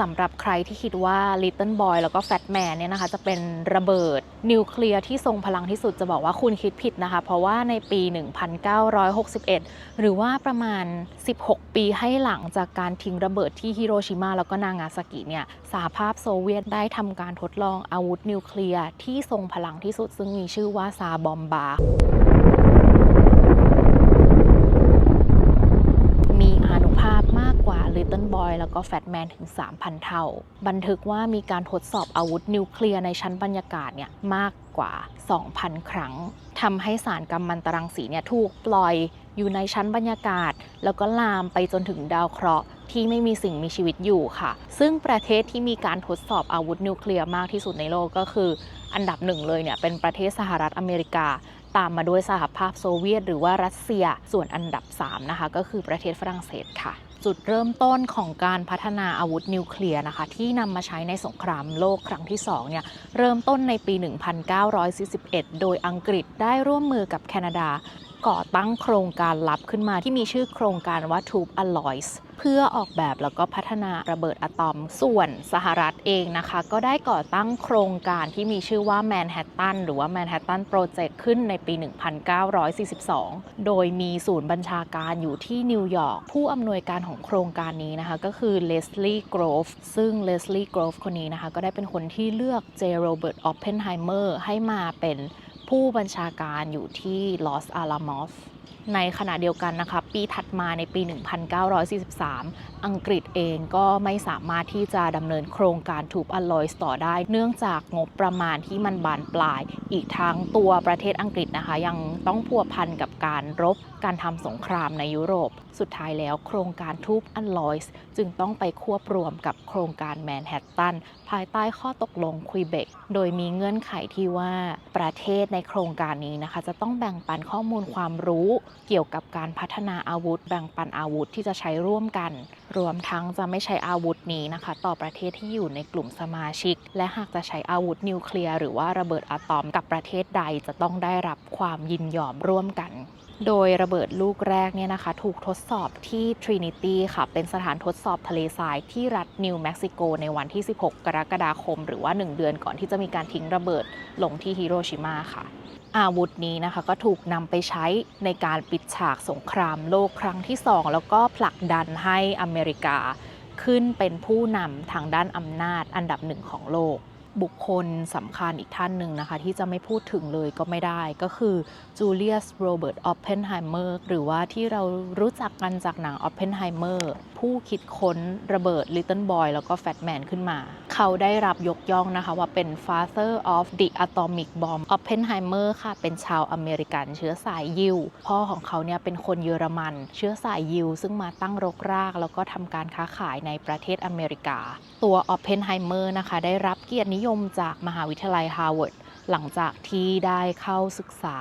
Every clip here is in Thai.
สำหรับใครที่คิดว่า Little Boy แล้วก็ Fat Man เนี่ยนะคะ จะเป็นระเบิดนิวเคลียร์ที่ทรงพลังที่สุดจะบอกว่าคุณคิดผิดนะคะ เพราะว่าในปี 1961 หรือว่าประมาณ 16 ปีให้หลังจากการทิ้งระเบิดที่ฮิโรชิมาแล้วก็นางาซากิเนี่ยสหภาพโซเวียตได้ทำการทดลองอาวุธนิวเคลียร์ที่ทรงพลังที่สุดซึ่งมีชื่อว่าซาบอมบา มีอานุภาพมากกว่า Little Boy แล้วก็ Fat Man ถึง 3,000 เท่า บันทึกว่ามีการทดสอบอาวุธนิวเคลียร์ในชั้นบรรยากาศเนี่ยมากกว่า 2,000 ครั้งทำให้สารกัมมันตรังสีเนี่ยถูกปล่อยอยู่ในชั้นบรรยากาศ แล้วก็ลามไปจนถึงดาวเคราะห์ที่ไม่มีสิ่งมีชีวิตอยู่ค่ะ ซึ่งประเทศที่มีการทดสอบอาวุธนิวเคลียร์มากที่สุดในโลกก็คือ อันดับหนึ่งเลยเนี่ยเป็นประเทศสหรัฐอเมริกา ตามมาด้วยสหภาพโซเวียต หรือว่ารัสเซีย ส่วนอันดับ 3 นะคะ ก็คือประเทศฝรั่งเศสค่ะ จุดเริ่มต้นของการพัฒนาอาวุธนิวเคลียร์นะคะ ที่นำมาใช้ในสงครามโลกครั้งที่2เนี่ยเริ่มต้นในปี 1941 โดยอังกฤษได้ร่วมมือกับแคนาดา ก่อตั้งโครงการลับขึ้นมาที่มีชื่อโครงการว่า Troop Alloys เพื่อออกแบบแล้วก็พัฒนาระเบิดอะตอมส่วนสหรัฐเองนะคะ ก็ได้ก่อตั้งโครงการที่มีชื่อว่า Manhattan หรือว่า Manhattan Project ขึ้นในปี 1942 โดยมีศูนย์บัญชาการอยู่ที่นิวยอร์กผู้อำนวยการของโครงการนี้นะคะ ก็คือ Leslie Grove ซึ่ง Leslie Grove คนนี้นะคะ ก็ได้เป็นคนที่เลือก J. Robert Oppenheimer ให้มาเป็น ผู้บัญชาการอยู่ที่ลอสอาลามอสในขณะเดียวกันนะคะปีถัดมาในปี 1943 อังกฤษเองก็ไม่สามารถที่จะดำเนินโครงการทูบอลลอยส์ต่อได้ เนื่องจากงบประมาณที่มันบานปลาย อีกทั้งตัวประเทศอังกฤษนะคะ ยังต้องพัวพันกับการรบ การทำสงครามในยุโรป สุดท้ายแล้วโครงการทูบอันลอยส์จึงต้องไปควบรวมกับโครงการแมนฮัตตัน ภายใต้ข้อตกลงคุยเบก โดยมีเงื่อนไขที่ว่าประเทศในโครงการนี้นะคะ จะต้องแบ่งปันข้อมูลความรู้ เกี่ยวกับการพัฒนาอาวุธ แบ่งปันอาวุธที่จะใช้ร่วมกัน รวมทั้งจะไม่ใช้อาวุธนี้นะคะ ต่อประเทศที่อยู่ในกลุ่มสมาชิก และหากจะใช้อาวุธนิวเคลียร์หรือว่าระเบิดอะตอมกับประเทศใดจะต้องได้รับความยินยอมร่วมกันโดยระเบิดลูกแรกเนี่ยนะคะ ถูกทดสอบที่ Trinity ค่ะ เป็นสถานทดสอบทะเลทรายที่รัฐนิวเม็กซิโกในวันที่ 16 กรกฎาคม หรือว่า 1 เดือนก่อนที่จะมีการทิ้งระเบิดลงที่ฮิโรชิมาค่ะ อาวุธนี้นะคะก็ถูกนำไปใช้ในการปิดฉากสงครามโลกครั้งที่2แล้วก็ผลักดันให้อเมริกา ขึ้นเป็นผู้นำทางด้านอำนาจอันดับหนึ่งของโลก บุคคลสำคัญอีกท่านหนึ่งนะคะ ที่จะไม่พูดถึงเลยก็ไม่ได้ก็คือจูเลียสโรเบิร์ตออปเพนไฮเมอร์หรือว่าที่เรารู้จักกันจากหนังออปเพนไฮเมอร์ ผู้คิดค้นระเบิด Little Boy แล้วก็ Fat Man ขึ้นมา เขาได้รับยกย่องนะคะว่าเป็น father of the atomic bomb Oppenheimer ค่ะ เป็นชาวอเมริกันเชื้อสายยิว พ่อของเขาเนี่ยเป็นคนเยอรมัน เชื้อสายยิว ซึ่งมาตั้งรกราก แล้วก็ทำการค้าขายในประเทศอเมริกา ตัว Oppenheimer นะคะ ได้รับเกียรตินิยมจากมหาวิทยาลัยฮาร์วาร์ดหลังจากที่ได้เข้าศึกษา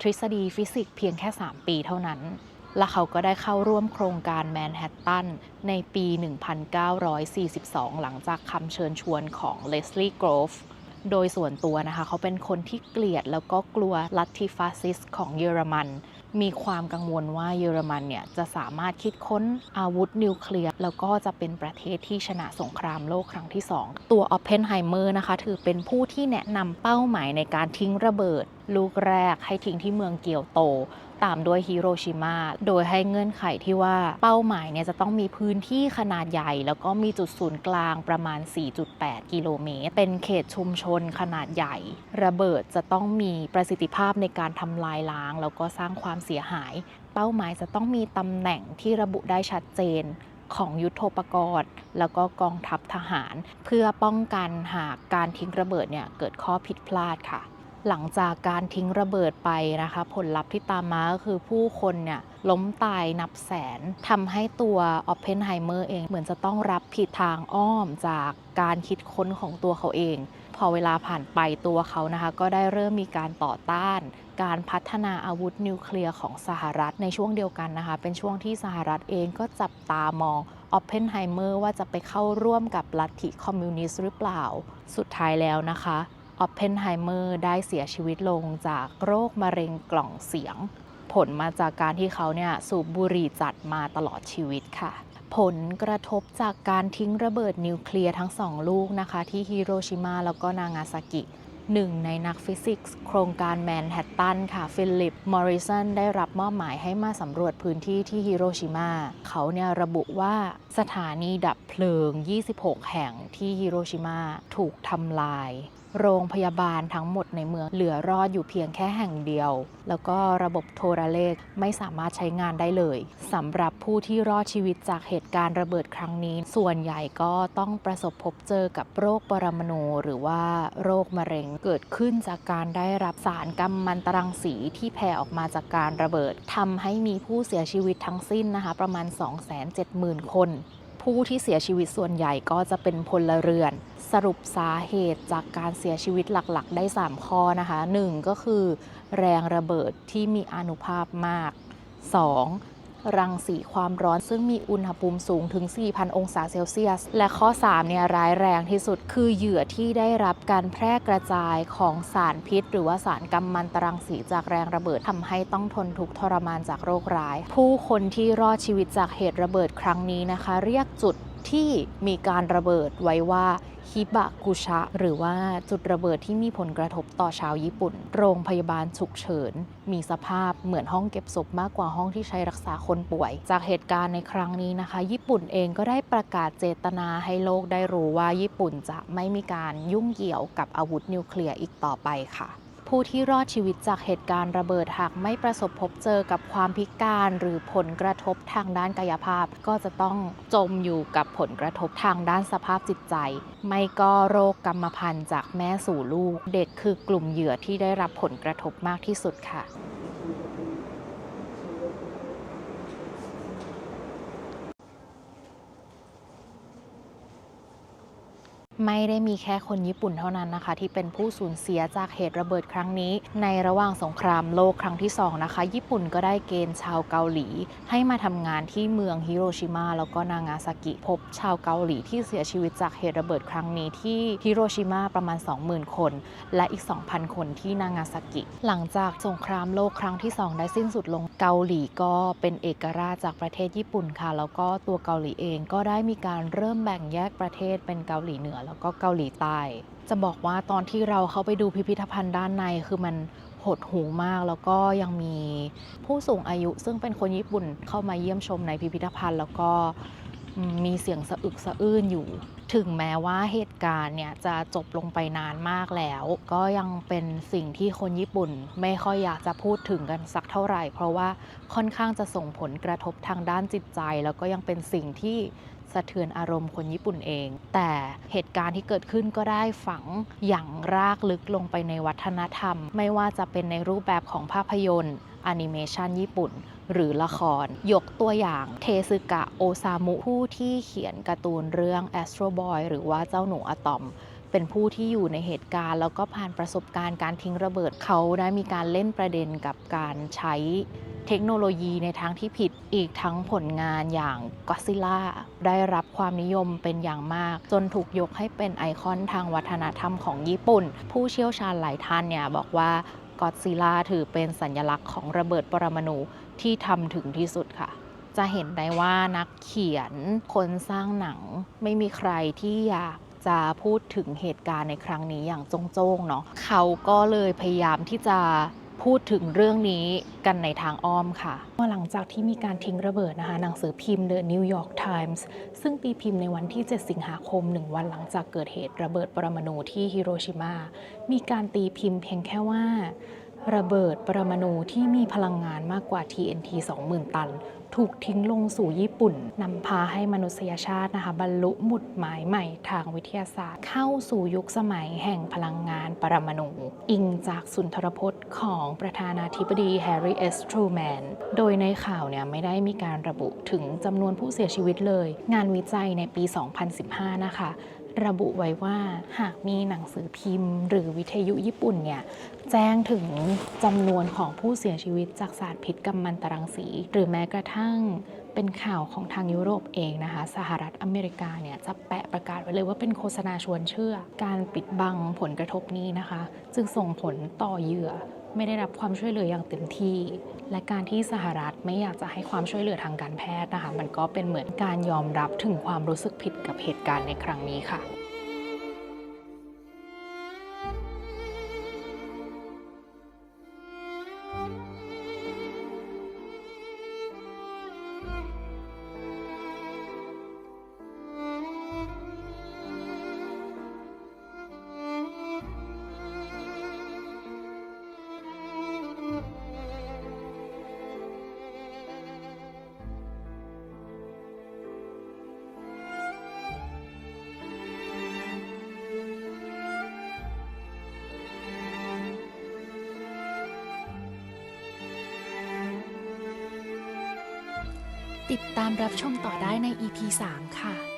ทฤษฎีฟิสิกส์เพียงแค่ 3 ปีเท่านั้น และเขาก็ได้เข้าร่วมโครงการแมนฮัตตันในปี 1942 หลังจากคำเชิญชวนของเลสลีย์โกรฟโดยส่วนตัวนะคะ เขาเป็นคนที่เกลียดแล้วก็กลัวลัทธิฟาสซิสต์ของเยอรมัน มีความกังวลว่าเยอรมันเนี่ย จะสามารถคิดค้นอาวุธนิวเคลียร์ แล้วก็จะเป็นประเทศที่ชนะสงครามโลกครั้งที่ 2 ตัวออปเพนไฮเมอร์นะคะ ถือเป็นผู้ที่แนะนำเป้าหมายในการทิ้งระเบิด ลูกแรกให้ทิ้งที่เมืองเกียวโต ตามด้วยฮิโรชิมาโดยให้เงื่อนไขที่ว่าเป้าหมายเนี่ยจะต้องมีพื้นที่ขนาดใหญ่ แล้วก็มีจุดศูนย์กลางประมาณ 4.8 กิโลเมตร เป็นเขตชุมชนขนาดใหญ่ ระเบิดจะต้องมีประสิทธิภาพในการทำลายล้าง แล้วก็สร้างความเสียหาย เป้าหมายจะต้องมีตำแหน่งที่ระบุได้ชัดเจนของยุทโธปกรณ์ แล้วก็กองทัพทหาร เพื่อป้องกันหากการทิ้งระเบิดเนี่ยเกิดข้อผิดพลาดค่ะ หลังจากการทิ้งระเบิดไปนะคะ ผลลัพธ์ที่ตามมาก็คือผู้คนเนี่ยล้มตายนับแสนทำให้ตัวออปเพนไฮเมอร์เองเหมือนจะต้องรับผิดทางอ้อมจากการคิดค้นของตัวเขาเอง พอเวลาผ่านไปตัวเขานะคะ ก็ได้เริ่มมีการต่อต้าน การพัฒนาอาวุธนิวเคลียร์ของสหรัฐในช่วงเดียวกันนะคะ เป็นช่วงที่สหรัฐเองก็จับตามองออปเพนไฮเมอร์ว่าจะไปเข้าร่วมกับลัทธิคอมมิวนิสต์หรือเปล่า สุดท้ายแล้วนะคะ ออปเพนไฮเมอร์ได้เสียชีวิตลงจากโรคมะเร็งกล่องเสียง ผลมาจากการที่เขาเนี่ยสูบบุหรี่จัดมาตลอดชีวิตค่ะ ผลกระทบจากการทิ้งระเบิดนิวเคลียร์ทั้งสองลูกนะคะ ที่ฮิโรชิมาแล้วก็นางาซากิหนึ่งในนักฟิสิกส์โครงการแมนฮัตตันค่ะ ฟิลิป มอริสันได้รับมอบหมายให้มาสำรวจพื้นที่ที่ฮิโรชิมา เขาเนี่ยระบุว่าสถานีดับเพลิง 26 แห่งที่ฮิโรชิมาถูกทำลาย โรงพยาบาลทั้งหมดในเมืองเหลือรอดอยู่เพียงแค่แห่งเดียว แล้วก็ระบบโทรเลขไม่สามารถใช้งานได้เลยสำหรับผู้ที่รอดชีวิตจากเหตุการณ์ระเบิดครั้งนี้ ส่วนใหญ่ก็ต้องประสบพบเจอกับโรคปรมาณูหรือว่าโรคมะเร็งเกิดขึ้นจากการได้รับสารกัมมันตรังสีที่แผ่ออกมาจากการระเบิดทำให้มีผู้เสียชีวิตทั้งสิ้นนะคะ ประมาณ 270,000 คน ผู้ที่เสียชีวิตส่วนใหญ่ก็จะเป็นพลเรือน สรุปสาเหตุจากการเสียชีวิตหลักๆ ได้ 3 ข้อนะคะ 1 ก็คือ แรงระเบิดที่มีอานุภาพมาก 2. รังสีความร้อนซึ่งมีอุณหภูมิสูงถึง 4,000 องศาเซลเซียส และข้อ 3 เนี่ยร้ายแรงที่สุดคือเหยื่อที่ได้รับการแพร่กระจายของสารพิษ หรือว่าสารกัมมันตรังสีจากแรงระเบิดทำให้ต้องทนทุกข์ทรมานจากโรคร้าย ผู้คนที่รอดชีวิตจากเหตุระเบิดครั้งนี้นะคะ เรียกจุด ที่มีการระเบิดไว้ว่าฮิบะกุชะ หรือว่าจุดระเบิดที่มีผลกระทบต่อชาวญี่ปุ่น โรงพยาบาลฉุกเฉิน มีสภาพเหมือนห้องเก็บศพมากกว่าห้องที่ใช้รักษาคนป่วย จากเหตุการณ์ในครั้งนี้นะคะ ญี่ปุ่นเองก็ได้ประกาศเจตนาให้โลกได้รู้ว่าญี่ปุ่นจะไม่มีการยุ่งเกี่ยวกับอาวุธนิวเคลียร์อีกต่อไปค่ะ ผู้ที่รอดชีวิตจากเหตุการณ์ระเบิดหากไม่ประสบพบเจอกับความพิการหรือผลกระทบทางด้านกายภาพ ก็จะต้องจมอยู่กับผลกระทบทางด้านสภาพจิตใจ ไม่ก็โรคกรรมพันธุ์จากแม่สู่ลูก เด็กคือกลุ่มเหยื่อที่ได้รับผลกระทบมากที่สุดค่ะ ไม่ได้มีแค่คนญี่ปุ่นเท่านั้นนะคะ ที่เป็นผู้สูญเสียจากเหตุระเบิดครั้งนี้ ในระหว่างสงครามโลกครั้งที่สองนะคะ ญี่ปุ่นก็ได้เกณฑ์ชาวเกาหลี ให้มาทำงานที่เมืองฮิโรชิมาแล้วก็นางาซากิ พบชาวเกาหลีที่เสียชีวิตจากเหตุระเบิดครั้งนี้ที่ฮิโรชิมาประมาณ 20,000 คน และอีก 2,000 คนที่นางาซากิ หลังจากสงครามโลกครั้งที่ 2 ได้สิ้นสุดลงเกาหลีก็เป็นเอกราชจากประเทศญี่ปุ่นค่ะ แล้วก็ตัวเกาหลีเองก็ได้มีการเริ่มแบ่งแยกประเทศเป็นเกาหลีเหนือแล้วก็เกาหลีใต้ จะบอกว่าตอนที่เราเข้าไปดูพิพิธภัณฑ์ด้านในคือมันหดหูมากแล้วก็ยังมีผู้สูงอายุ ซึ่งเป็นคนญี่ปุ่นเข้ามาเยี่ยมชมในพิพิธภัณฑ์ แล้วก็มีเสียงสะอึกสะอื้นอยู่ ถึงแม้ว่าเหตุการณ์เนี่ยจะจบลงไปนานมากแล้ว ก็ยังเป็นสิ่งที่คนญี่ปุ่นไม่ค่อยอยากจะพูดถึงกันสักเท่าไหร่ เพราะว่าค่อนข้างจะส่งผลกระทบทางด้านจิตใจ แล้วก็ยังเป็นสิ่งที่ สะเทือนอารมณ์คนญี่ปุ่นเอง แต่เหตุการณ์ที่เกิดขึ้นก็ได้ฝังอย่างรากลึกลงไปในวัฒนธรรม ไม่ว่าจะเป็นในรูปแบบของภาพยนตร์แอนิเมชันญี่ปุ่นหรือละคร ยกตัวอย่างเทซึกะโอซามุผู้ที่เขียนการ์ตูนเรื่อง Astro Boy หรือว่าเจ้าหนูอะตอม เป็นผู้ที่อยู่ในเหตุการณ์ แล้วก็ผ่านประสบการณ์การทิ้งระเบิดเขาได้มีการเล่นประเด็นกับการใช้ เทคโนโลยีในทางที่ผิดอีกทั้งผลงานอย่างก็ซิล่าได้รับความนิยมเป็นอย่างมาก จนถูกยกให้เป็นไอคอนทางวัฒนธรรมของญี่ปุ่น ผู้เชี่ยวชาญหลายท่านเนี่ยบอกว่าก็ซิล่าถือเป็นสัญลักษณ์ของระเบิดปรมาณูที่ทำถึงที่สุดค่ะจะเห็นได้ว่านักเขียนคนสร้างหนังไม่มีใครที่อยากจะพูดถึงเหตุการณ์ในครั้งนี้อย่างโจ้งๆเนาะเขาก็เลยพยายามที่จะ พูดถึงเรื่องนี้กันในทางอ้อมค่ะหลังจากที่มีการทิ้งระเบิดนะคะหนังสือพิมพ์ The New York Times ซึ่งตีพิมพ์ในวันที่ 7 สิงหาคมหนึ่งวันหลังจากเกิดเหตุระเบิดปรมาณูที่ฮิโรชิมา มีการตีพิมพ์เพียงแค่ว่า ระเบิดปรมาณูที่มีพลังงานมากกว่า TNT 20,000 ตัน ถูกทิ้งลงสู่ญี่ปุ่นนำพาให้มนุษยชาตินะคะบรรลุหมุดหมายใหม่ทางวิทยาศาสตร์ เข้าสู่ยุคสมัยแห่งพลังงานปรมาณูอิงจากสุนทรพจน์ของประธานาธิบดีแฮร์รี่เอสทรูแมนโดยในข่าวเนี่ยไม่ได้มีการระบุถึงจำนวนผู้เสียชีวิตเลย งานวิจัยในปี 2015 นะคะ ระบุไว้ว่าหากมีหนังสือพิมพ์ หรือวิทยุญี่ปุ่นเนี่ยแจ้งถึงจำนวนของผู้เสียชีวิตจากสารพิษกัมมันตรังสี หรือแม้กระทั่งเป็นข่าวของทางยุโรปเองนะคะ สหรัฐอเมริกาเนี่ยจะแปะประกาศไว้เลยว่าเป็นโฆษณาชวนเชื่อ การปิดบังผลกระทบนี้นะคะ จึงส่งผลต่อเหยื่อ ไม่ได้รับความช่วยเหลืออย่างเต็มที่ และการที่สหรัฐไม่อยากจะให้ความช่วยเหลือทางการแพทย์นะคะ มันก็เป็นเหมือนการยอมรับถึงความรู้สึกผิดกับเหตุการณ์ในครั้งนี้ค่ะ ติดตามรับชมต่อได้ใน EP 3 ค่ะ